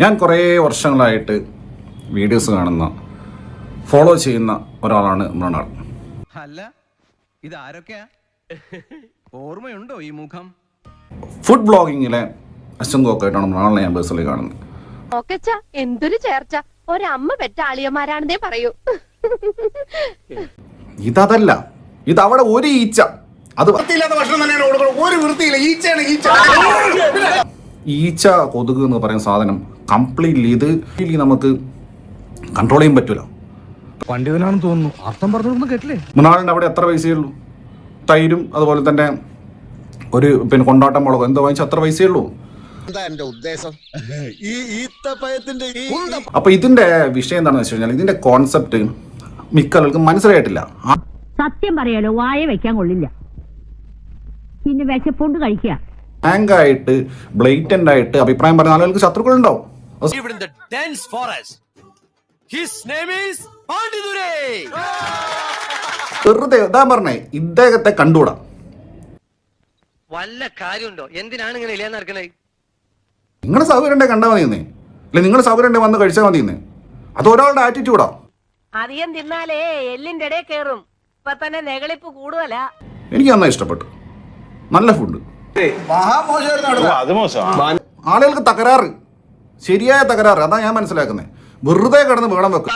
ഞാൻ കുറേ വർഷങ്ങളായിട്ട് വീഡിയോസ് കാണുന്ന ഫോളോ ചെയ്യുന്ന ഒരാളാണ് മൃണാൾ. അല്ല ഇത് ആരൊക്കെയാ ഓർമ്മയുണ്ടോ ഈ മുഖം? ഫുഡ് ബ്ലോഗിങ്ങിലെ അശ്വങ്കോക്കായിട്ടാണ് മൃണാളിനെ ഞാൻ പേഴ്സണലി കാണുന്നത്. ഓക്കെച്ച എന്തൊരു ചേർച്ച. ഒരമ്മ പെറ്റ ആളിയന്മാരാണെന്നേ പറയൂ. ഇതല്ല ഇത് അവിടെ ഒരു ഈച്ച. അത് വൃത്തിയില്ലാത്ത ഭക്ഷണം തന്നെയാണ് കൊടുക്കുന്നത്. ഒരു വൃത്തിയില്ല ഈച്ചയാണ് ഈച്ച. ഈച്ച കൊതുക് എന്ന് പറയുന്ന സാധനം കംപ്ലീറ്റ്ലി ഇത് നമുക്ക് കൺട്രോൾ ചെയ്യാൻ പറ്റൂല. പണ്ഡിതനാണെന്ന് തോന്നുന്നു. അർത്ഥം പറഞ്ഞൊന്നും കേട്ടില്ലേ? മുന്നാളിന്റെ അവിടെ എത്ര പൈസയേ ഉള്ളൂ? തൈരും അതുപോലെ തന്നെ ഒരു പിന്നെ കൊണ്ടാട്ടം മുളക് എന്തോ വാങ്ങിച്ചാൽ അത്ര പൈസയേ ഉള്ളൂ. എന്താ ഉദ്ദേശം? ഈ അപ്പൊ ഇതിന്റെ വിഷയം എന്താണെന്ന് വെച്ച് കഴിഞ്ഞാൽ ഇതിന്റെ കോൺസെപ്റ്റ് മിക്ക മനസ്സിലായിട്ടില്ല. സത്യം പറയാലോ വായ വെക്കാൻ കൊള്ളില്ല. പിന്നെ വിശപ്പുണ്ട് കഴിക്കുക. ആയിട്ട് ബ്ലേറ്റന്റ് ആയിട്ട് അഭിപ്രായം പറഞ്ഞ ആളുകൾക്ക് Pandidure. വെറുതെ ഇതാ പറഞ്ഞേ ഇദ്ദേഹത്തെ കണ്ടുകൂടാ. വല്ല കാര്യമുണ്ടോ? എന്തിനാണ് ഇങ്ങനെ ഇല്ലാന്ന് നടക്കണേ? നിങ്ങളുടെ സൗകര്യം കണ്ടാ കണ്ടാൽ മതി എന്നേ അല്ലെ നിങ്ങളുടെ സൗകര്യം വന്ന് കഴിച്ചാൽ മതി അത് ഒരാളുടെ ആറ്റിറ്റ്യൂഡാ അധികം തിന്നാലേ എല്ലിന്റെ ഇടയിൽ കയറും ഇപ്പൊ തന്നെ നെകളിപ്പ് കൂടുതലാ. എനിക്ക് നന്നായി ഇഷ്ടപ്പെട്ടു. നല്ല ഫുഡ് ആളുകൾക്ക് തകരാറ്. ശരിയായ തകരാറ്. അതാ ഞാൻ മനസ്സിലാക്കുന്നത് വെറുതെ കിടന്ന് വേണം വെക്കും.